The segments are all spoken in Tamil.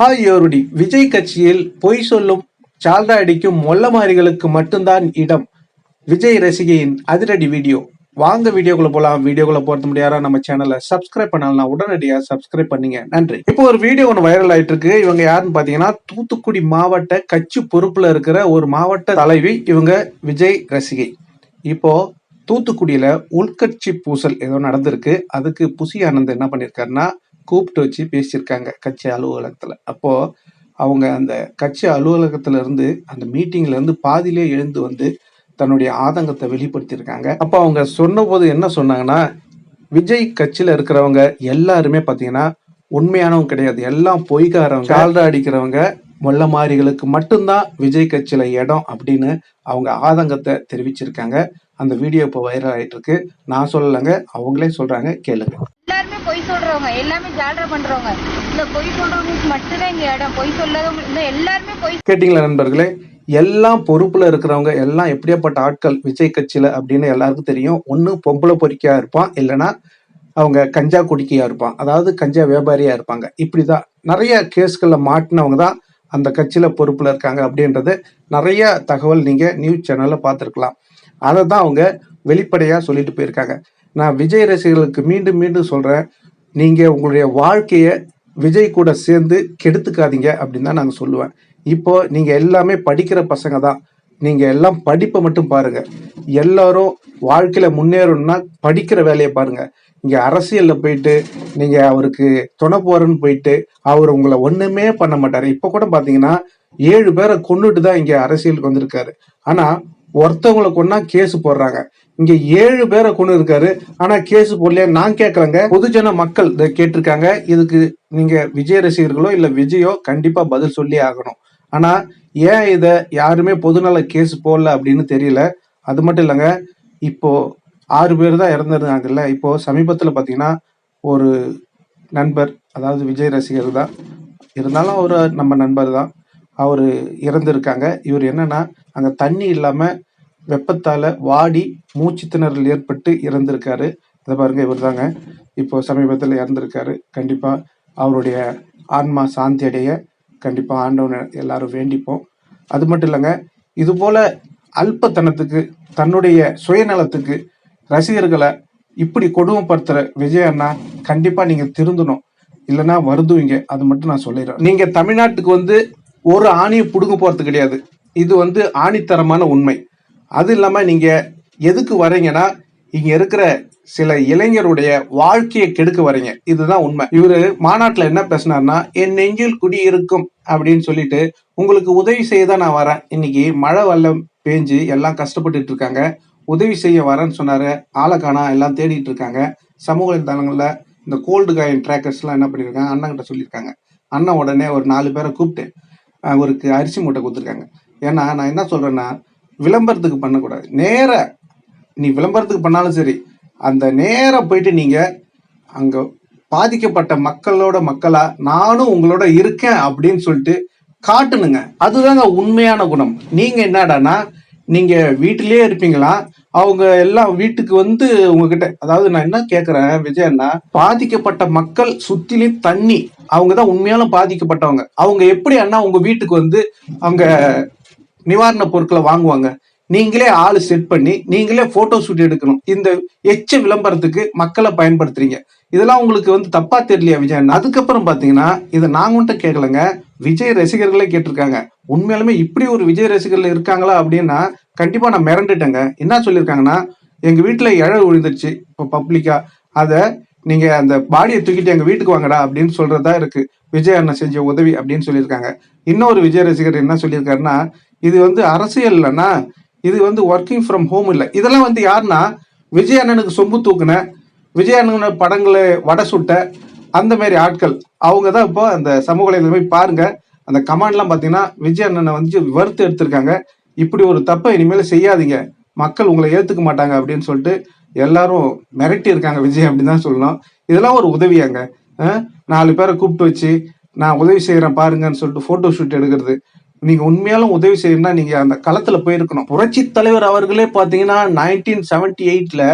ஹாய் யோருடி விஜய் கட்சியில் பொய் சொல்லும் சால்ரா அடிக்கும் மொல்லமாரிகளுக்கு மட்டும்தான் இடம். விஜய் ரசிகையின் அதிரடி வீடியோ. வாங்க வீடியோக்குள்ள போலாம். வீடியோக்குள்ள போறது முடியாதா நம்ம சேனலை சப்ஸ்கிரைப் பண்ணலாம் உடனடியாக சப்ஸ்கிரைப் பண்ணீங்க. நன்றி. இப்போ ஒரு வீடியோ ஒன்று வைரல் ஆயிட்டு இருக்கு இவங்க யாருன்னு பாத்தீங்கன்னா தூத்துக்குடி மாவட்ட கட்சி பொறுப்புல இருக்கிற ஒரு மாவட்ட தலைவி இவங்க விஜய் ரசிகை. இப்போ தூத்துக்குடியில உள்கட்சி பூசல் ஏதோ நடந்திருக்கு. அதுக்கு புசி ஆனந்த் என்ன பண்ணியிருக்காருன்னா கூப்பிட்டு வச்சு பேசியிருக்காங்க கட்சி அலுவலகத்தில். அப்போது அவங்க அந்த கட்சி அலுவலகத்துல இருந்து அந்த மீட்டிங்லேருந்து பாதியிலே எழுந்து வந்து தன்னுடைய ஆதங்கத்தை வெளிப்படுத்தியிருக்காங்க. அப்போ அவங்க சொன்னபோது என்ன சொன்னாங்கன்னா விஜய் கட்சியில் இருக்கிறவங்க எல்லாருமே பார்த்தீங்கன்னா உண்மையானவங்க கிடையாது. எல்லாம் பொய்காரவங்க கால்ரா அடிக்கிறவங்க மொல்ல மாறிகளுக்கு மட்டும்தான் விஜய் கட்சியில் இடம் அப்படின்னு அவங்க ஆதங்கத்தை தெரிவிச்சிருக்காங்க. அந்த வீடியோ இப்போ வைரல் ஆயிட்டு இருக்கு நான் சொல்லலைங்க அவங்களே சொல்றாங்க கேளுங்க. சொல்றவங்க எல்லாமே ஜால்ரா பண்றவங்க. இந்த பொய் சொல்றவங்களுக்கு மட்டும்தான் இங்க இடம். பொய் சொல்லாதவங்க இந்த எல்லாருமே பொய் கேட்டிங்களா நண்பர்களே? எல்லாம் பொறுப்புல இருக்கிறவங்க எல்லாம் எப்படியாப்பட்ட ஆட்கள் விஜய் கட்சியில அப்படின்னு எல்லாருக்கும் தெரியும். ஒண்ணு பொம்பளை பொறிக்கையா இருப்பான் இல்லைன்னா அவங்க கஞ்சா குடிக்கையா இருப்பான். அதாவது கஞ்சா வியாபாரியா இருப்பாங்க. இப்படிதான். நிறைய கேஸ்களில் மாட்டினவங்க தான் அந்த கட்சியில பொறுப்புல இருக்காங்க அப்படின்றது நிறைய தகவல் நீங்க நியூஸ் சேனல்ல பார்த்துருக்கலாம். அதை தான் அவங்க வெளிப்படையா சொல்லிட்டு போயிருக்காங்க. நான் விஜய் ரசிகர்களுக்கு மீண்டும் மீண்டும் சொல்றேன். நீங்கள் உங்களுடைய வாழ்க்கையை விஜய் கூட சேர்ந்து கெடுத்துக்காதீங்க அப்படின்னு தான் நாங்கள் சொல்லுவேன். இப்போ நீங்கள் எல்லாமே படிக்கிற பசங்க தான். நீங்கள் எல்லாம் படிப்பை மட்டும் பாருங்க. எல்லாரும் வாழ்க்கையில் முன்னேறணும்னா படிக்கிற வேலையை பாருங்க. இங்கே அரசியலில் போயிட்டு நீங்கள் அவருக்கு துணை போறேன்னு போயிட்டு அவர் உங்களை ஒன்றுமே பண்ண மாட்டார். இப்போ கூட பார்த்தீங்கன்னா ஏழு பேரை கொண்டுட்டு தான் இங்கே அரசியலுக்கு வந்திருக்காரு. ஆனால் ஒருத்தவங்களை கொண்டா கேஸ் போடுறாங்க. இங்க ஏழு பேரை கொண்டு இருக்காரு. ஆனா கேஸ் போடல நான் கேக்குறேங்க பொதுஜன மக்கள் இதை கேட்டிருக்காங்க. இதுக்கு நீங்க விஜய் ரசிகர்களோ இல்ல விஜயோ கண்டிப்பா பதில் சொல்லி ஆகணும். ஆனா ஏன் இத யாருமே பொதுநல கேஸ் போடல அப்படின்னு தெரியல. அது மட்டும் இல்லைங்க இப்போ ஆறு பேர் தான் இறந்துருந்தாங்கல்ல இப்போ சமீபத்துல பாத்தீங்கன்னா ஒரு நண்பர் அதாவது விஜய் ரசிகர் தான். இருந்தாலும் அவர் நம்ம நண்பர் தான். அவர் இறந்துருக்காங்க. இவர் என்னன்னா அங்க தண்ணி இல்லாம வெப்பத்தால வாடி மூச்சு திணறல் ஏற்பட்டு இறந்திருக்காரு. இதை பாருங்க இவர் தாங்க. இப்போ சமீபத்தில் இறந்திருக்காரு. கண்டிப்பா அவருடைய ஆன்மா சாந்தி அடைய கண்டிப்பா ஆண்டவன் எல்லாரும் வேண்டிப்போம். அது மட்டும் இல்லைங்க இது போல அல்பத்தனத்துக்கு தன்னுடைய சுயநலத்துக்கு ரசிகர்களை இப்படி கொடுமைப்படுத்துற விஜய் அண்ணா கண்டிப்பா நீங்க திருந்தணும். இல்லைன்னா வருதுவீங்க அது மட்டும் நான் சொல்லிடுறேன். நீங்க தமிழ்நாட்டுக்கு வந்து ஒரு ஆணியை பிடுங்க போறது கிடையாது. இது வந்து ஆணித்தரமான உண்மை. அது இல்லாமல் நீங்கள் எதுக்கு வரீங்கன்னா இங்கே இருக்கிற சில இளைஞருடைய வாழ்க்கையை கெடுக்க வரீங்க இதுதான் உண்மை. இவர் மாநாட்டில் என்ன பேசினார்னா என் நெஞ்சில் குடி இருக்கும் அப்படின்னு சொல்லிட்டு உங்களுக்கு உதவி செய்ய தான் நான் வரேன். இன்னைக்கு மழை வெள்ளம் பேஞ்சு எல்லாம் கஷ்டப்பட்டுட்டு இருக்காங்க. உதவி செய்ய வரேன்னு சொன்னார். ஆளை காணா எல்லாம் தேடிட்டு இருக்காங்க. சமூக வலைதளங்கள்ல இந்த கோல்டு காயின் ட்ராக்கர்ஸ்லாம் என்ன பண்ணியிருக்காங்க அண்ணன்கிட்ட சொல்லியிருக்காங்க. அண்ணன் உடனே ஒரு நாலு பேரை கூப்பிட்டு அவருக்கு அரிசி மூட்டை கொடுத்துருக்காங்க. ஏன்னா நான் என்ன சொல்கிறேன்னா விளம்பரத்துக்கு பண்ணக்கூடாது. நேர நீ விளம்பரத்துக்கு பண்ணாலும் சரி அந்த நேரம் போயிட்டு நீங்க அங்க பாதிக்கப்பட்ட மக்களோட மக்களா நானும் உங்களோட இருக்கேன் அப்படின்னு சொல்லிட்டு காட்டணுங்க. அதுதாங்க உண்மையான குணம். நீங்க என்னடான்னா நீங்க வீட்டிலேயே இருப்பீங்களா? அவங்க எல்லாம் வீட்டுக்கு வந்து உங்ககிட்ட அதாவது நான் என்ன கேக்குறேன் விஜயன்னா பாதிக்கப்பட்ட மக்கள் சுத்திலையும் தண்ணி. அவங்க தான் உண்மையாலும் பாதிக்கப்பட்டவங்க. அவங்க எப்படி அண்ணா உங்க வீட்டுக்கு வந்து அவங்க நிவாரண பொருட்களை வாங்குவாங்க. நீங்களே ஆள் செட் பண்ணி நீங்களே போட்டோ ஷூட் எடுக்கணும். இந்த எச்ச விளம்பரத்துக்கு மக்களை பயன்படுத்துறீங்க. இதெல்லாம் உங்களுக்கு வந்து தப்பா தெரியலையா விஜய் அதுக்கப்புறம் பாத்தீங்கன்னா இதை நாங்க மட்டும் கேட்கலங்க விஜய் ரசிகர்களே கேட்டிருக்காங்க. உண்மையாலுமே இப்படி ஒரு விஜய் ரசிகர்கள் இருக்காங்களா அப்படின்னா கண்டிப்பா நான் மிரண்டுட்டேங்க. என்ன சொல்லியிருக்காங்கன்னா எங்க வீட்டுல இழவு விழுந்துருச்சு. இப்போ பப்ளிக்கா அதை நீங்க அந்த பாடியை தூக்கிட்டு எங்க வீட்டுக்கு வாங்கடா அப்படின்னு சொல்றதா இருக்கு. விஜய் அண்ணன் செஞ்ச உதவி அப்படின்னு சொல்லியிருக்காங்க. இன்னொரு விஜய் ரசிகர் என்ன சொல்லியிருக்காருன்னா இது வந்து அரசியல் இல்லைன்னா இது வந்து ஒர்க்கிங் ஃப்ரம் ஹோம் இல்லை. இதெல்லாம் வந்து யாருன்னா விஜய் அண்ணனுக்கு சொம்பு தூக்குன விஜய் அண்ணனோட படங்களை வடை சுட்ட அந்த மாதிரி ஆட்கள். அவங்க தான் இப்போ அந்த சமூக வலையில போய் பாருங்க. அந்த கமாண்ட்லாம் பார்த்தீங்கன்னா விஜய் அண்ணனை வந்து வறுத்து எடுத்திருக்காங்க. இப்படி ஒரு தப்பை இனிமேல் செய்யாதீங்க. மக்கள் உங்களை ஏற்றுக்க மாட்டாங்க அப்படின்னு சொல்லிட்டு எல்லாரும் மிரட்டி இருக்காங்க விஜய் அப்படின்னு தான் சொல்லணும். இதெல்லாம் ஒரு உதவியாங்க. நாலு பேரை கூப்பிட்டு வச்சு நான் உதவி செய்கிறேன் பாருங்கன்னு சொல்லிட்டு ஃபோட்டோ ஷூட் எடுக்கிறது. நீங்க உண்மையாலும் உதவி செய்யணும்னா நீங்க அந்த களத்துல போயிருக்கணும். புரட்சி தலைவர் அவர்களே பாத்தீங்கன்னா நைன்டீன் செவன்டி எயிட்ல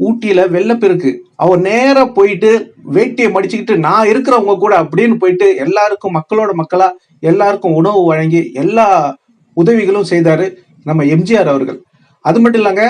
ஊட்டியில வெள்ளப்பெருக்கு. அவர் நேரா போயிட்டு வேட்டியை மடிச்சுக்கிட்டு நான் இருக்கிறவங்க கூட அப்படின்னு போயிட்டு எல்லாருக்கும் மக்களோட மக்களா எல்லாருக்கும் உணவு வழங்கி எல்லா உதவிகளும் செய்தாரு நம்ம எம்ஜிஆர் அவர்கள். அது மட்டும் இல்லைங்க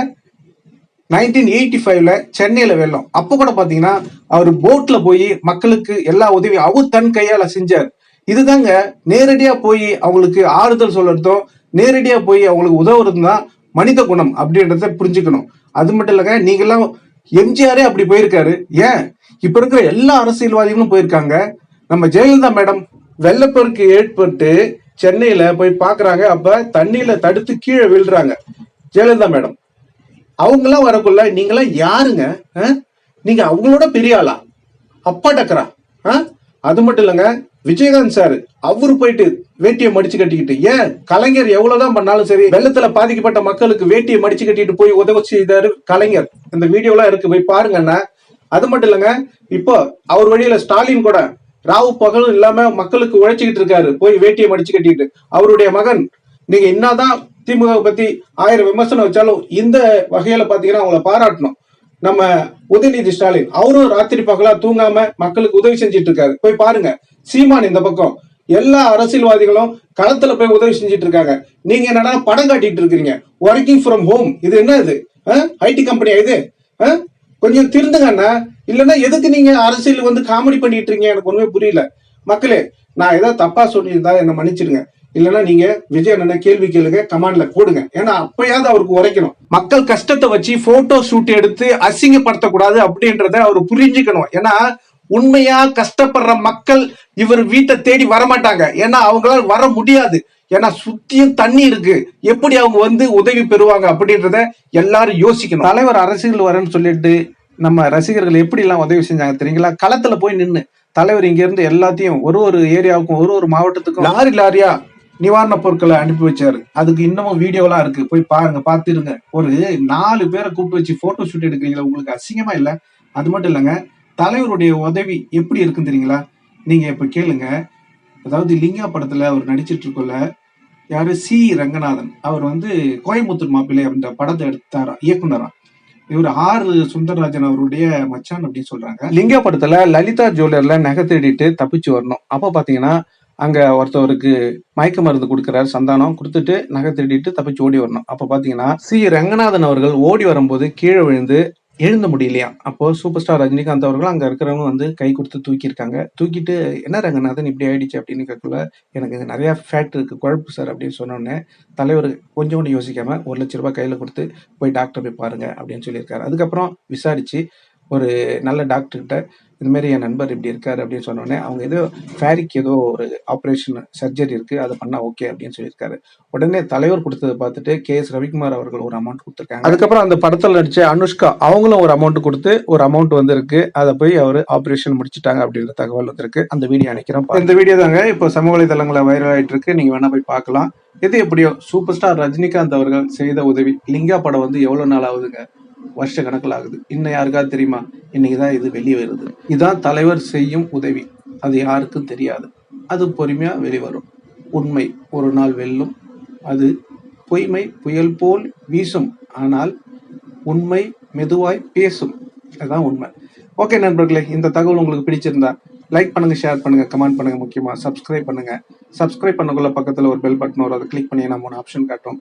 நைன்டீன் எயிட்டி ஃபைவ்ல சென்னையில வெள்ளம். அப்போ கூட பாத்தீங்கன்னா அவர் போட்ல போய் மக்களுக்கு எல்லா உதவியும் அவர் தன் கையால செஞ்சார். இதுதாங்க நேரடியா போய் அவங்களுக்கு ஆறுதல் சொல்றதும் நேரடியா போய் அவங்களுக்கு உதவுறதும் தான் மனித குணம் அப்படின்றத புரிஞ்சுக்கணும். அது மட்டும் இல்லைங்க நீங்களாம் எம்ஜிஆரே அப்படி போயிருக்காரு. ஏன்? இப்ப இருக்கிற எல்லா அரசியல்வாதிகளும் போயிருக்காங்க. நம்ம ஜெயலலிதா மேடம் வெள்ளப்பெருக்கு ஏற்பட்டு சென்னையில போய் பாக்குறாங்க. அப்ப தண்ணியில தடுத்து கீழே விழுறாங்க ஜெயலலிதா மேடம். அவங்கெல்லாம் வரக்குள்ள நீங்களாம் யாருங்க? ஆ? நீங்க அவங்களோட பெரிய ஆளா? அப்பா டக்கரா ஆ? அது மட்டும் இல்லைங்க விஜயகாந்த் சார் அவரு போயிட்டு வேட்டியை மடிச்சு கட்டிக்கிட்டு ஏன் கலைஞர் எவ்வளவுதான் பண்ணாலும் சரி வெள்ளத்துல பாதிக்கப்பட்ட மக்களுக்கு வேட்டியை மடிச்சு கட்டிட்டு போய் உதவி செய்தாரு கலைஞர். இந்த வீடியோலாம் இருக்கு போய் பாருங்கன்னா அது மட்டும் இல்லைங்க இப்போ அவர் வழியில ஸ்டாலின் கூட ராவு பகலும் இல்லாம மக்களுக்கு உழைச்சிக்கிட்டு இருக்காரு போய் வேட்டியை மடிச்சு கட்டிட்டு. அவருடைய மகன் நீங்க என்னதான் திமுக பத்தி ஆயிரம் விமர்சனம் வச்சாலும் இந்த வகையில பாத்தீங்கன்னா அவங்கள பாராட்டணும். நம்ம உதயநிதி ஸ்டாலின் அவரும் ராத்திரி பகலா தூங்காம மக்களுக்கு உதவி செஞ்சிட்டு இருக்காரு. போய் பாருங்க சீமான் இந்த பக்கம். எல்லா அரசியல்வாதிகளும் களத்துல போய் உதவி செஞ்சுட்டு இருக்காங்க. நீங்க என்னன்னா படம் காட்டிட்டு இருக்கீங்க ஒர்க்கிங் ஃப்ரம் ஹோம் இது என்ன இது? ஐடி கம்பெனியா இது? ஆ? கொஞ்சம் திருந்துங்கண்ணா இல்லைன்னா எதுக்கு நீங்க அரசியல் வந்து காமெடி பண்ணிட்டு இருக்கீங்க? எனக்கு ஒண்ணுமே புரியல. மக்களே நான் ஏதாவது தப்பா சொல்லியிருந்தா என்ன மன்னிச்சிடுங்க. இல்லைன்னா நீங்க விஜய் அண்ணன் கேள்வி கேளுங்க கமாண்ட்ல போடுங்க. ஏன்னா அப்பயாவது அவருக்கு உரைக்கணும். மக்கள் கஷ்டத்தை வச்சு போட்டோ ஷூட் எடுத்து அசிங்கப்படுத்தக்கூடாது அப்படின்றத அவர் புரிஞ்சுக்கணும். ஏன்னா உண்மையா கஷ்டப்படுற மக்கள் இவர் வீட்டை தேடி வரமாட்டாங்க. ஏன்னா அவங்களால வர முடியாது. ஏன்னா சுத்தியும் தண்ணி இருக்கு. எப்படி அவங்க வந்து உதவி பெறுவாங்க அப்படின்றத எல்லாரும் யோசிக்கணும். தலைவர் அரசியல் வரேன்னு சொல்லிட்டு நம்ம ரசிகர்கள் எப்படி எல்லாம் உதவி செஞ்சாங்க தெரியுங்களா? களத்துல போய் நின்னு. தலைவர் இங்க இருந்து எல்லாத்தையும் ஒரு ஒரு ஏரியாவுக்கும் ஒரு ஒரு மாவட்டத்துக்கும் லாரி லாரியா நிவாரண பொருட்களை அனுப்பி வச்சாரு. அதுக்கு இன்னமும் வீடியோலாம் இருக்கு. போய் பாருங்க பார்த்துருங்க. ஒரு நாலு பேரை கூப்பிட்டு வச்சு போட்டோ ஷூட் எடுக்கிறீங்களா? உங்களுக்கு அசிங்கமா இல்ல? அது மட்டும் இல்லைங்க. தலைவருடைய உதவி எப்படி இருக்குன்னு தெரியுங்களா? நீங்க இப்ப கேளுங்க. அதாவது லிங்கா படத்துல அவர் நடிச்சிட்டு இருக்கல யாரு? சி. ரங்கநாதன். அவர் வந்து கோயம்புத்தூர் மாப்பிள்ளை அப்படின்ற படத்தை எடுத்தாரா இயக்குனரா. இவர் ஆர். சுந்தரராஜன் அவருடைய மச்சான் அப்படின்னு சொல்றாங்க. லிங்கா படத்துல லலிதா ஜுவல்லர்ல நகை தேடிட்டு தப்பிச்சு வரணும். அப்ப பாத்தீங்கன்னா அங்க ஒருத்தவருக்கு மயக்க மருந்து கொடுக்குறாரு சந்தானம் கொடுத்துட்டு நகை திருடிட்டு தப்பிச்சு ஓடி வரணும். அப்ப பாத்தீங்கன்னா சி. ரங்கநாதன் அவர்கள் ஓடி வரும்போது கீழே விழுந்து எழுந்த முடியலையா? அப்போ சூப்பர் ஸ்டார் ரஜினிகாந்த் அவர்கள் அங்க இருக்கிறவங்க வந்து கை கொடுத்து தூக்கியிருக்காங்க. தூக்கிட்டு என்ன ரங்கநாதன் இப்படி ஆயிடுச்சு? அப்படின்னு கேட்கல எனக்கு இது நிறைய ஃபேக்ட் இருக்கு. குழப்பு சார் அப்படின்னு சொன்னோடனே தலைவர் கொஞ்சம் கூட யோசிக்காம ஒரு லட்ச ரூபாய் கையில கொடுத்து போய் டாக்டர் போய் பாருங்க அப்படின்னு சொல்லியிருக்காரு. அதுக்கப்புறம் விசாரிச்சு ஒரு நல்ல டாக்டர்கிட்ட இந்த மாதிரி என் நண்பர் இப்படி இருக்காரு அப்படின்னு சொன்னோடனே அவங்க ஏதோ ஃபேரிக்கு ஏதோ ஒரு ஆப்ரேஷன் சர்ஜரி இருக்கு அதை பண்ணா ஓகே அப்படின்னு சொல்லியிருக்காரு. உடனே தலைவர் கொடுத்ததை பார்த்துட்டு கே எஸ் ரவிக்குமார் அவர்கள் ஒரு அமௌண்ட் கொடுத்துருக்காங்க. அதுக்கப்புறம் அந்த படத்துல நடிச்ச அனுஷ்கா அவங்களும் ஒரு அமௌண்ட் கொடுத்து ஒரு அமௌண்ட் வந்திருக்கு. அதை போய் அவர் ஆபரேஷன் முடிச்சிட்டாங்க அப்படின்ற தகவல் வந்திருக்கு. அந்த வீடியோ அனுக்கிறோம் இந்த வீடியோ தாங்க இப்போ சமூக வலைதளங்களில் வைரல் ஆயிட்டு இருக்கு. நீங்க வேணா போய் பார்க்கலாம். எது எப்படியோ சூப்பர் ஸ்டார் ரஜினிகாந்த் அவர்கள் செய்த உதவி. லிங்கா படம் வந்து எவ்வளவு நாள் ஆகுதுங்க? வருஷ கணக்கில் ஆகுது. இன்னும் யாருக்காவது தெரியுமா? இன்னைக்கு தான் இது வெளியே வருது. இதுதான் தலைவர் செய்யும் உதவி. அது யாருக்கும் தெரியாது. அது பொறுமையாக வெளிவரும். உண்மை ஒரு நாள் வெல்லும். அது பொய்மை புயல் போல் வீசும். ஆனால் உண்மை மெதுவாய் பேசும். அதுதான் உண்மை. ஓகே நண்பர்களே இந்த தகவல் உங்களுக்கு பிடிச்சிருந்தா லைக் பண்ணுங்க ஷேர் பண்ணுங்க கமெண்ட் பண்ணுங்க முக்கியமாக சப்ஸ்கிரைப் பண்ணுங்க. சப்ஸ்கிரைப் பண்ணக்குள்ள பக்கத்தில் ஒரு பெல் பட்டன் வரும். அதை கிளிக் பண்ணி நம்ம ஆப்ஷன் காட்டும்.